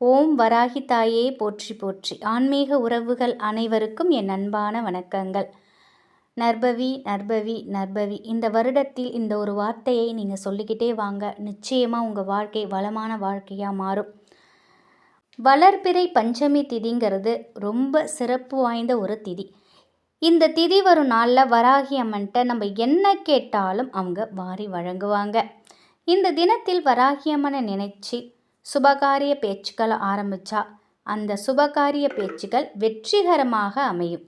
ஓம் வராகி தாயே போற்றி போற்றி. ஆன்மீக உறவுகள் அனைவருக்கும் என் அன்பான வணக்கங்கள். நர்பவி நர்பவி நர்பவி இந்த வருடத்தில் இந்த ஒரு வார்த்தையை நீங்கள் சொல்லிக்கிட்டே வாங்க. நிச்சயமாக உங்கள் வாழ்க்கை வளமான வாழ்க்கையாக மாறும். வளர்பிறை பஞ்சமி திதிங்கிறது ரொம்ப சிறப்பு வாய்ந்த ஒரு திதி. இந்த திதி வரும் நாளில் வராகி அம்மன்ட்ட நம்ம என்ன கேட்டாலும் அவங்க வாரி வழங்குவாங்க. இந்த தினத்தில் வராகி அம்மனை நினைச்சு சுபகாரிய பேச்சுக்களை ஆரம்பித்தா அந்த சுபகாரிய பேச்சுக்கள் வெற்றிகரமாக அமையும்.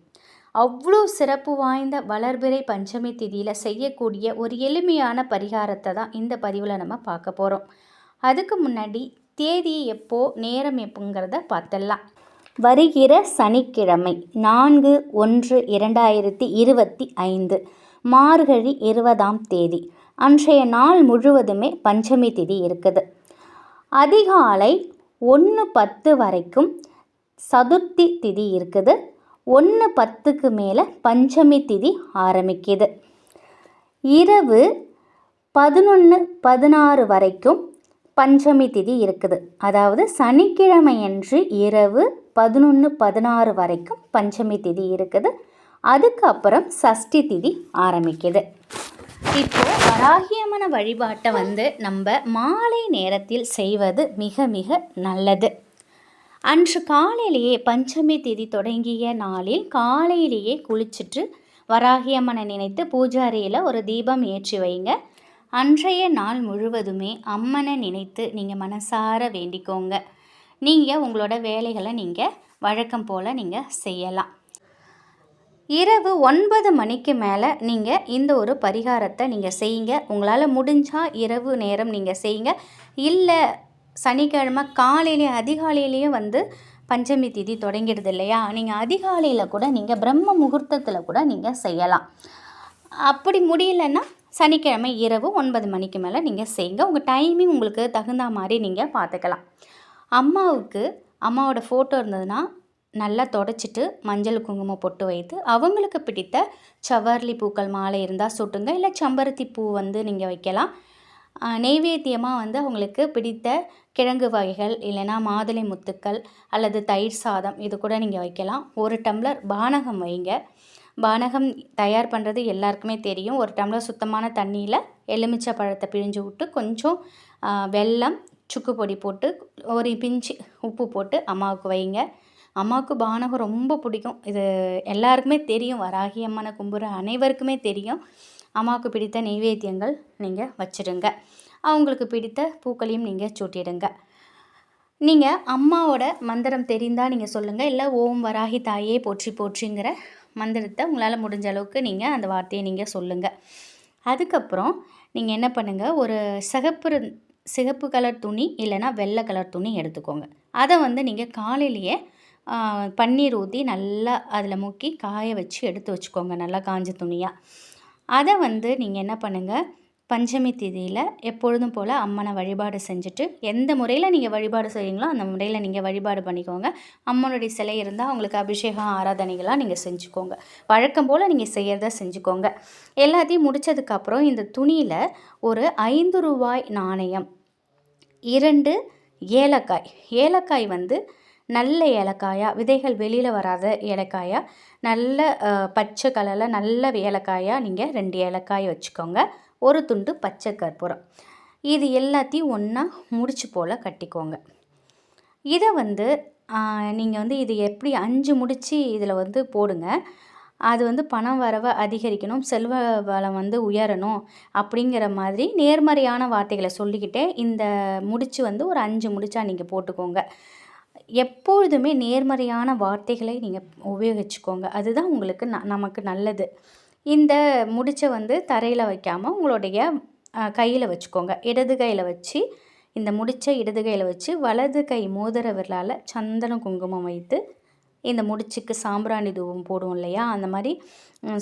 அவ்வளோ சிறப்பு வாய்ந்த வளர்பிறை பஞ்சமி திதியில் செய்யக்கூடிய ஒரு எளிமையான பரிகாரத்தை தான் இந்த பதிவில் நம்ம பார்க்க போகிறோம் அதுக்கு முன்னாடி தேதி எப்போ நேரம் எப்போங்கிறத பார்த்துடலாம். வருகிற சனிக்கிழமை நான்கு ஒன்று இரண்டாயிரத்தி இருபத்தி ஐந்து மார்கழி இருபதாம் தேதி. அன்றைய நாள் முழுவதுமே பஞ்சமி திதி இருக்குது. அதிகாலை ஒன்று பத்து வரைக்கும் சதுர்த்தி திதி இருக்குது. ஒன்று பத்துக்கு மேலே பஞ்சமி திதி ஆரம்பிக்குது. இரவு பதினொன்று பதினாறு வரைக்கும் பஞ்சமி திதி இருக்குது. அதாவது சனிக்கிழமையன்று இரவு பதினொன்று பதினாறு வரைக்கும் பஞ்சமி திதி இருக்குது. அதுக்கப்புறம் சஷ்டி திதி ஆரம்பிக்குது. இப்போ வராகியம்மன வழிபாட்டை வந்து நம்ம மாலை நேரத்தில் செய்வது மிக மிக நல்லது. அன்று காலையிலேயே பஞ்சமி திதி தொடங்கிய நாளில் காலையிலேயே குளிச்சுட்டு வராகியம்மனை நினைத்து பூஜாரியில் ஒரு தீபம் ஏற்றி வைங்க. அன்றைய நாள் முழுவதுமே அம்மனை நினைத்து நீங்கள் மனசார வேண்டிக்கோங்க. நீங்கள் உங்களோட வேலைகளை நீங்கள் வழக்கம் போல் நீங்கள் செய்யலாம். இரவு ஒன்பது மணிக்கு மேலே நீங்கள் இந்த ஒரு பரிகாரத்தை நீங்கள் செய்யுங்க. உங்களால் முடிஞ்சால் இரவு நேரம் நீங்கள் செய்யுங்க. இல்லை சனிக்கிழமை காலையிலேயே அதிகாலையிலேயே வந்து பஞ்சமி திதி தொடங்கிடுது இல்லையா? நீங்கள் அதிகாலையில் கூட நீங்கள் பிரம்ம முகூர்த்தத்தில் கூட நீங்கள் செய்யலாம். அப்படி முடியலன்னா சனிக்கிழமை இரவு ஒன்பது மணிக்கு மேலே நீங்கள் செய்யுங்க. உங்கள் டைமிங் உங்களுக்கு தகுந்த மாதிரி நீங்கள் பார்த்துக்கலாம் அம்மாவுக்கு அம்மாவோட ஃபோட்டோ இருந்ததுன்னா நல்லா தொடச்சிட்டு மஞ்சள் குங்குமம் பொட்டு வைத்து அவங்களுக்கு பிடித்த சவர்லி பூக்கள் மாலை இருந்தால் சுட்டுங்க இல்லை செம்பருத்தி பூ வந்து நீங்கள் வைக்கலாம். நெய்வேத்தியமாக வந்து அவங்களுக்கு பிடித்த கிழங்கு வகைகள் இல்லைனா மாதுளை முத்துக்கள் அல்லது தயிர் சாதம் இது கூட நீங்கள் வைக்கலாம். ஒரு டம்ளர் பானகம் வைங்க. பானகம் தயார் பண்ணுறது எல்லாருக்குமே தெரியும். ஒரு டம்ளர் சுத்தமான தண்ணியில் எலுமிச்சை பழத்தை பிழிஞ்சு விட்டு கொஞ்சம் வெல்லம் சுக்கு பொடி போட்டு ஒரு பிஞ்சு உப்பு போட்டு அம்மாவுக்கு வைங்க. அம்மாவுக்கு பானகம் ரொம்ப பிடிக்கும். இது எல்லாருக்குமே தெரியும். வராகி அம்மனை கும்புற அனைவருக்குமே தெரியும். அம்மாவுக்கு பிடித்த நெய்வேத்தியங்கள் நீங்கள் வச்சுடுங்க அவங்களுக்கு பிடித்த பூக்களையும் நீங்கள் சூட்டிடுங்க. நீங்கள் அம்மாவோட மந்திரம் தெரிந்தால் நீங்கள் சொல்லுங்கள் இல்லை ஓம் வராகி தாயே போற்றி போற்றிங்கிற மந்திரத்தை உங்களால் முடிஞ்ச அளவுக்கு நீங்கள் அந்த வார்த்தையை நீங்கள் சொல்லுங்கள் அதுக்கப்புறம் நீங்கள் என்ன பண்ணுங்கள் ஒரு சிகப்பு சிகப்பு கலர் துணி இல்லைனா வெள்ளை கலர் துணி எடுத்துக்கோங்க. அதை வந்து நீங்கள் காலையிலேயே பன்னீர் ஊற்றி நல்லா அதில் முக்கி காய வச்சு எடுத்து வச்சுக்கோங்க. நல்லா காஞ்ச துணியாக அதை வந்து நீங்கள் என்ன பண்ணுங்கள் பஞ்சமி திதியில் எப்பொழுதும் போல் அம்மனை வழிபாடு செஞ்சுட்டு எந்த முறையில் நீங்கள் வழிபாடு செய்கிறீங்களோ அந்த முறையில் நீங்கள் வழிபாடு பண்ணிக்கோங்க. அம்மனுடைய சிலை இருந்தால் அவங்களுக்கு அபிஷேகம் ஆராதனைகளாக நீங்கள் செஞ்சுக்கோங்க. வழக்கம் போல் நீங்கள் செய்கிறத செஞ்சுக்கோங்க. எல்லாத்தையும் முடித்ததுக்கப்புறம் இந்த துணியில் ஒரு ஐந்து ரூபாய் நாணயம் இரண்டு ஏலக்காய். ஏலக்காய் வந்து நல்ல ஏலக்காயாக விதைகள் வெளியில் வராத ஏலக்காயாக நல்ல பச்சை கலரில் நல்ல ஏலக்காயாக நீங்கள் ரெண்டு ஏலக்காய் வச்சுக்கோங்க. ஒரு துண்டு பச்சை கற்பூரம். இது எல்லாத்தையும் ஒன்றா முடிச்சு போல் கட்டிக்கோங்க. இதை வந்து நீங்கள் வந்து இது எப்படி அஞ்சு முடித்து இதில் வந்து போடுங்க. அது வந்து பணம் வரவை அதிகரிக்கணும் செல்வ வளம் வந்து உயரணும் அப்படிங்கிற மாதிரி நேர்மறையான வார்த்தைகளை சொல்லிக்கிட்டே இந்த முடிச்சு வந்து ஒரு அஞ்சு முடிச்சா நீங்கள் போட்டுக்கோங்க. எப்பொழுதுமே நேர்மறையான வார்த்தைகளை நீங்கள் உபயோகிச்சுக்கோங்க. அதுதான் உங்களுக்கு ந நமக்கு நல்லது. இந்த முடிச்சை வந்து தரையில் வைக்காமல் உங்களுடைய கையில் வச்சுக்கோங்க. இடது கையில் வச்சு இந்த முடிச்சை இடது கையில் வச்சு வலது கை மோதிர விரலால் சந்தனம் குங்குமம் வைத்து இந்த முடிச்சுக்கு சாம்பிராணி தூபம் போடுவோம் இல்லையா? அந்த மாதிரி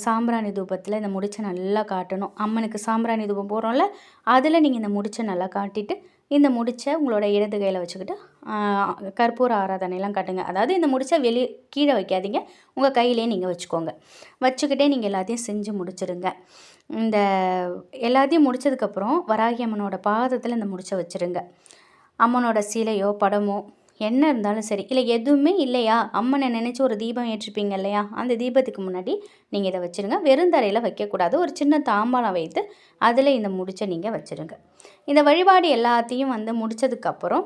சாம்பிராணி தூபத்தில் இந்த முடிச்சை நல்லா காட்டணும். அம்மனுக்கு சாம்பிராணி தூபம் போடுறோம்ல அதில் நீங்கள் இந்த முடிச்சை நல்லா காட்டிட்டு இந்த முடிச்சை உங்களோட இடது கையில் வச்சுக்கிட்டு கற்பூர ஆராதனைலாம் காட்டுங்க. அதாவது இந்த முடிச்சை வெளியே கீழே வைக்காதீங்க. உங்கள் கையிலே நீங்கள் வச்சுக்கோங்க. வச்சுக்கிட்டே நீங்கள் எல்லாத்தையும் செஞ்சு முடிச்சிடுங்க இந்த எல்லாத்தையும் முடித்ததுக்கப்புறம் வராகி அம்மனோட பாதத்தில் இந்த முடிச்சை வச்சுருங்க. அம்மனோட சிலையோ படமோ என்ன இருந்தாலும் சரி இல்லை எதுவுமே இல்லையா? அம்மனை நினச்சி ஒரு தீபம் ஏற்றிருப்பீங்க இல்லையா? அந்த தீபத்துக்கு முன்னாடி நீங்கள் இதை வச்சுருங்க. வெறுந்தரையில் வைக்கக்கூடாது. ஒரு சின்ன தாம்பாளம் வைத்து அதில் இந்த முடிச்சை நீங்கள் வச்சுருங்க. இந்த வழிபாடு எல்லாத்தையும் வந்து முடித்ததுக்கப்புறம்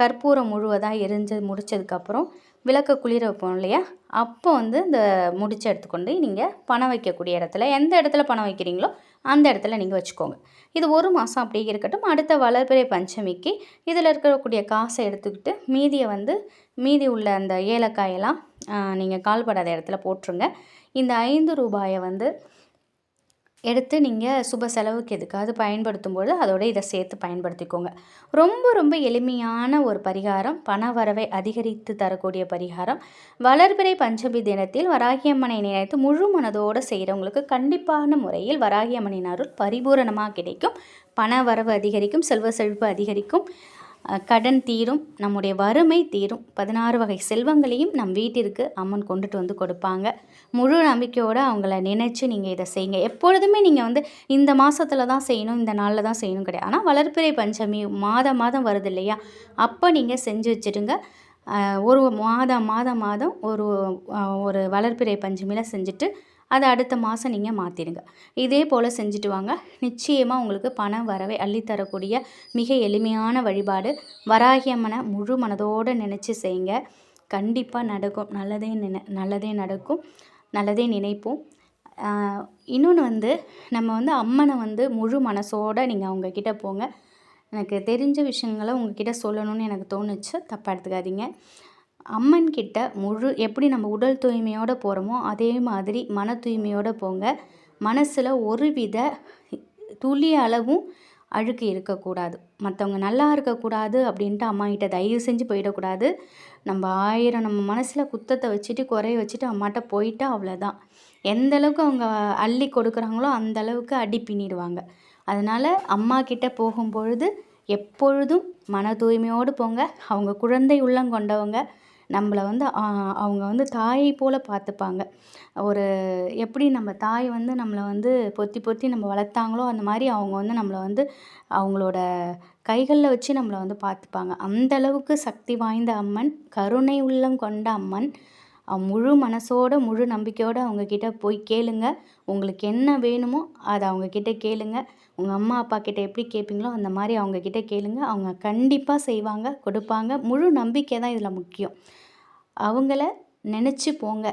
கற்பூரம் முழுவதாக எரிஞ்சு முடித்ததுக்கப்புறம் விளக்க குளிர வைப்போம் இல்லையா? அப்போ வந்து இந்த முடிச்ச எடுத்துக்கொண்டு நீங்கள் பணம் வைக்கக்கூடிய இடத்துல எந்த இடத்துல பணம் வைக்கிறீங்களோ அந்த இடத்துல நீங்கள் வச்சுக்கோங்க. இது ஒரு மாதம் அப்படியே இருக்கட்டும். அடுத்த வளர்பிறை பஞ்சமிக்கு இதில் இருக்கக்கூடிய காசை எடுத்துக்கிட்டு மீதியை வந்து மீதி உள்ள அந்த ஏலக்காயெல்லாம் நீங்கள் கால்படாத இடத்துல போட்டுருங்க. இந்த ஐந்து ரூபாயை வந்து எடுத்து நீங்கள் சுப செலவுக்கு எதுக்காவது பயன்படுத்தும்போது அதோட இதை சேர்த்து பயன்படுத்திக்கோங்க. ரொம்ப ரொம்ப எளிமையான ஒரு பரிகாரம் பண வரவை அதிகரித்து தரக்கூடிய பரிகாரம். வளர்பிறை பஞ்சமி தினத்தில் வராகியம்மனை நினைத்து முழு மனதோடு செய்கிறவங்களுக்கு கண்டிப்பான முறையில் வராகியம்மனின் அருள் பரிபூரணமாக கிடைக்கும். பண வரவு அதிகரிக்கும் செல்வ செழிப்பு அதிகரிக்கும். கடன் தீரும் நம்முடைய வறுமை தீரும். பதினாறு வகை செல்வங்களையும் நம் வீட்டிற்கு அம்மன் கொண்டுட்டு வந்து கொடுப்பாங்க. முழு நம்பிக்கையோடு அவங்கள நினச்சி நீங்கள் இதை செய்யுங்க எப்பொழுதுமே நீங்கள் வந்து இந்த மாதத்தில் தான் செய்யணும் இந்த நாளில் தான் செய்யணும் கிடையாது. ஆனால் வளர்ப்பிறை பஞ்சமி மாதம் மாதம் வருது இல்லையா? அப்போ நீங்கள் செஞ்சு வச்சுடுங்க. ஒரு மாதம் மாதம் மாதம் ஒரு ஒரு வளர்ப்பிறை பஞ்சமியில் செஞ்சுட்டு அதை அடுத்த மாதம் நீங்கள் மாற்றிடுங்க இதே போல் செஞ்சுட்டு வாங்க. நிச்சயமாக உங்களுக்கு பணம் வரவை அள்ளித்தரக்கூடிய மிக எளிமையான வழிபாடு. வராகி அம்மனை முழு மனதோடு நினச்சி செய்யுங்க. கண்டிப்பாக நடக்கும். நல்லதே நினை நல்லதே நடக்கும். நல்லதே நினைப்போம். இன்னொன்று வந்து நம்ம வந்து அம்மனை வந்து முழு மனசோடு நீங்கள் அவங்கக்கிட்ட போங்க. எனக்கு தெரிஞ்ச விஷயங்களை உங்ககிட்ட சொல்லணும்னு எனக்கு தோணுச்சு. தப்பாக எடுத்துக்காதீங்க. அம்மன் கிட்ட முழு எப்படி நம்ம உடல் தூய்மையோடு போகிறோமோ அதே மாதிரி மன தூய்மையோடு போங்க. மனசில் ஒரு வித துளி அளவும் அழுக்கு இருக்கக்கூடாது. மற்றவங்க நல்லா இருக்கக்கூடாது அப்படின்ட்டு அம்மா கிட்ட தயவு செஞ்சு போயிடக்கூடாது. நம்ம ஆயிரம் நம்ம மனசில் குத்தத்தை வச்சுட்டு குறைய வச்சுட்டு அம்மாட்ட போயிட்டா அவ்வளோதான் எந்த அளவுக்கு அவங்க அள்ளி கொடுக்குறாங்களோ அந்த அளவுக்கு அடி பின்னிடுவாங்க. அதனால் அம்மா கிட்ட போகும்பொழுது எப்பொழுதும் மன தூய்மையோடு போங்க. அவங்க குழந்தை உள்ளம் கொண்டவங்க. நம்மளை வந்து அவங்க வந்து தாயை போல் பார்த்துப்பாங்க. ஒரு எப்படி நம்ம தாய் வந்து நம்மளை வந்து பொத்தி பொத்தி நம்ம வளர்த்தாங்களோ அந்த மாதிரி அவங்க வந்து நம்மளை வந்து அவங்களோட கைகளில் வச்சு நம்மளை வந்து பார்த்துப்பாங்க. அந்த அளவுக்கு சக்தி வாய்ந்த அம்மன் கருணை உள்ளம் கொண்ட அம்மன் முழு மனசோட முழு நம்பிக்கையோடு அவங்கக்கிட்ட போய் கேளுங்க. உங்களுக்கு என்ன வேணுமோ அதை அவங்கக்கிட்ட கேளுங்க. உங்கள் அம்மா அப்பா கிட்ட எப்படி கேட்பீங்களோ அந்த மாதிரி அவங்கக்கிட்ட கேளுங்க. அவங்க கண்டிப்பாக செய்வாங்க கொடுப்பாங்க. முழு நம்பிக்கை தான் இதில் முக்கியம். அவங்கள நினச்சி போங்க.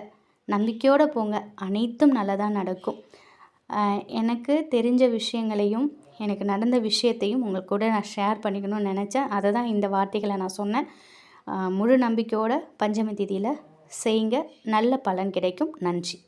நம்பிக்கையோடு போங்க. அனைத்தும் நல்லதாக நடக்கும். எனக்கு தெரிஞ்ச விஷயங்களையும் எனக்கு நடந்த விஷயத்தையும் உங்கள் கூட நான் ஷேர் பண்ணிக்கணும்னு நினச்சேன். அதை தான் இந்த வார்த்தைகளை நான் சொன்னேன். முழு நம்பிக்கையோட பஞ்சமி திதியில் செய்யுங்க நல்ல பலன் கிடைக்கும். நன்றி.